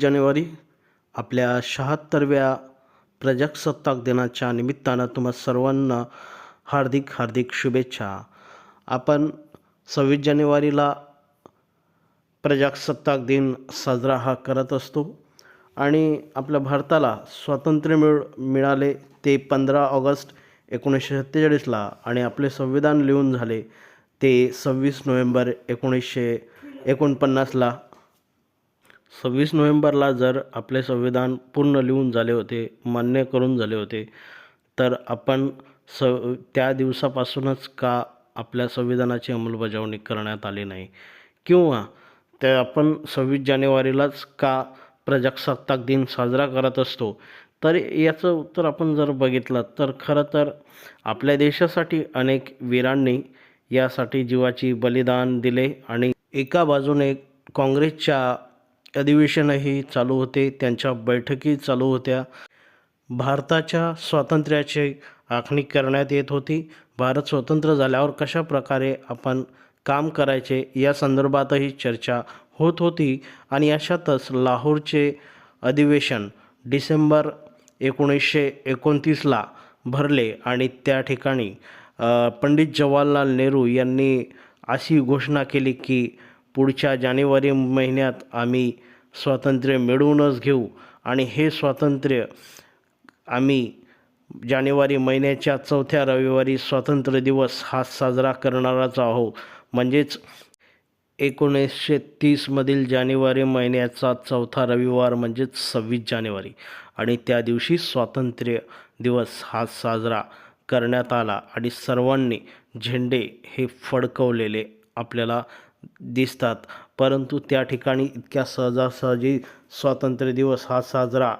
जानेवारी आपल्या शहात्तरव्या प्रजासत्ताक दिनाच्या निमित्तानं तुम्हा सर्वांना हार्दिक हार्दिक शुभेच्छा. आपण सव्वीस जानेवारीला प्रजासत्ताक दिन साजरा हा करत असतो आणि आपल्या भारताला स्वातंत्र्य मिळ मिळाले ते पंधरा ऑगस्ट एकोणीसशे सत्तेचाळीसला आणि आपले संविधान लिहून झाले ते सव्वीस नोव्हेंबर एकोणीसशे एकोणपन्नासला. सव्वीस नोव्हेंबरला जर आपले संविधान पूर्ण लिहून झाले होते मान्य करून झाले होते तर आपण स त्या दिवसापासूनच का आपल्या संविधानाची अंमलबजावणी करण्यात आली नाही? किंवा त्या आपण सव्वीस जानेवारीलाच का प्रजासत्ताक दिन साजरा करत असतो? तर याचं उत्तर आपण जर बघितलं तर खरं तर आपल्या देशासाठी अनेक वीरांनी यासाठी जीवाची बलिदान दिले आणि एका बाजूने काँग्रेसच्या अधिवेशनही चालू होते. त्यांच्या बैठकी चालू होत्या. भारताच्या स्वातंत्र्याची आखणी करण्यात येत होती. भारत स्वतंत्र झाल्यावर कशा प्रकारे आपण काम करायचे या संदर्भातही चर्चा होत होती आणि अशातच लाहोरचे अधिवेशन डिसेंबर एकोणीसशे एकोणतीसला भरले आणि त्या ठिकाणी पंडित जवाहरलाल नेहरू यांनी अशी घोषणा केली की पुढच्या जानेवारी महिन्यात आम्ही स्वातंत्र्य मिळवूनच घेऊ. आणि हे स्वातंत्र्य आम्ही जानेवारी महिन्याच्या चौथ्या रविवारी स्वातंत्र्य दिवस हा साजरा करणारच आहोत. म्हणजेच एकोणीसशे तीसमधील जानेवारी महिन्याचा चौथा रविवार म्हणजेच सव्वीस जानेवारी. आणि त्या दिवशी स्वातंत्र्य दिवस हा साजरा करण्यात आला आणि सर्वांनी झेंडे हे फडकवलेले आपल्याला दिसतात. परंतु त्या ठिकाणी इतक्या सहजासहजी स्वातंत्र्य दिवस हा साजरा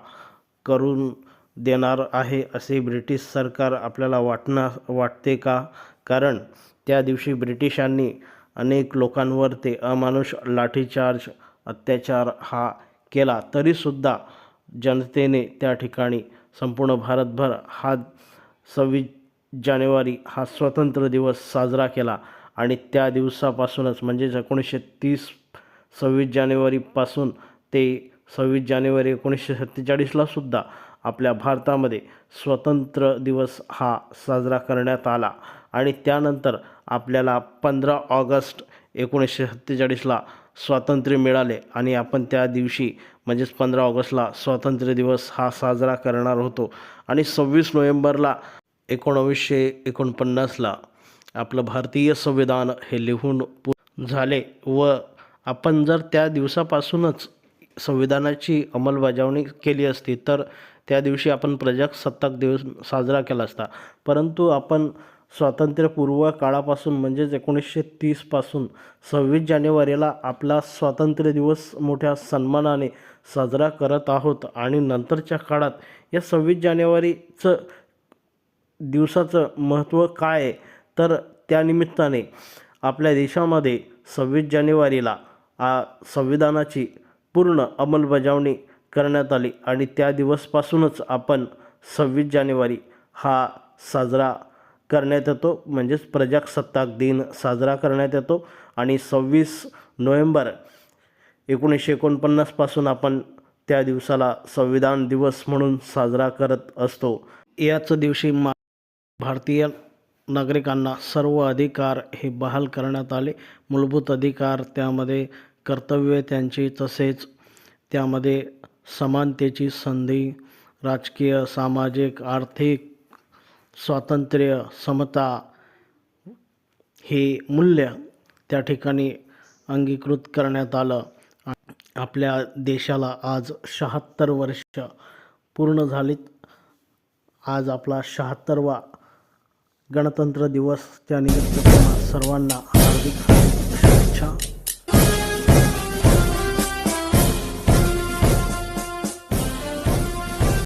करून देणार आहे असे ब्रिटिश सरकार आपल्याला वाटणार वाटते का? कारण त्या दिवशी ब्रिटिशांनी अनेक लोकांवर ते अमानुष लाठीचार्ज अत्याचार हा केला. तरीसुद्धा जनतेने त्या ठिकाणी संपूर्ण भारतभर हा सव्वीस जानेवारी हा स्वातंत्र्य दिवस साजरा केला. आणि त्या दिवसापासूनच म्हणजेच एकोणीसशे तीस सव्वीस जानेवारीपासून ते सव्वीस जानेवारी एकोणीसशे सत्तेचाळीसला सुद्धा आपल्या भारतामध्ये स्वतंत्र दिवस हा साजरा करण्यात आला. आणि त्यानंतर आपल्याला पंधरा ऑगस्ट एकोणीसशे सत्तेचाळीसला स्वातंत्र्य मिळाले आणि आपण त्या दिवशी म्हणजेच पंधरा ऑगस्टला स्वातंत्र्य दिवस हा साजरा करणार होतो. आणि सव्वीस नोव्हेंबरला एकोणावीसशे एकोणपन्नासला आपलं भारतीय संविधान हे लिहून पू झाले व आपण जर त्या दिवसापासूनच संविधानाची अंमलबजावणी केली असती तर त्या दिवशी आपण प्रजासत्ताक दिवस साजरा केला असता. परंतु आपण स्वातंत्र्यपूर्व काळापासून म्हणजेच एकोणीसशे तीसपासून सव्वीस जानेवारीला आपला स्वातंत्र्य दिवस मोठ्या सन्मानाने साजरा करत आहोत आणि नंतरच्या काळात या सव्वीस जानेवारीचं दिवसाचं महत्त्व काय आहे? तर त्यानिमित्ताने आपल्या देशामध्ये सव्वीस जानेवारीला आ संविधानाची पूर्ण अंमलबजावणी करण्यात आली आणि त्या दिवसपासूनच आपण सव्वीस जानेवारी हा साजरा करण्यात येतो. म्हणजेच प्रजासत्ताक दिन साजरा करण्यात येतो आणि सव्वीस नोव्हेंबर एकोणीसशे एकोणपन्नासपासून आपण त्या दिवसाला संविधान दिवस म्हणून साजरा करत असतो. याच दिवशी मा भारतीय नागरिकांना सर्व अधिकार हे बहाल करण्यात आले. मूलभूत अधिकार त्यामध्ये कर्तव्य त्यांची तसेच त्यामध्ये समानतेची संधी राजकीय सामाजिक आर्थिक स्वातंत्र्य समता हे मूल्य त्या ठिकाणी अंगीकृत करण्यात आलं. आपल्या देशाला आज शहात्तर वर्ष पूर्ण झालीत. आज आपला शहात्तरवा गणतंत्र दिवसच्या निमित्त सर्वांना हार्दिक शुभेच्छा.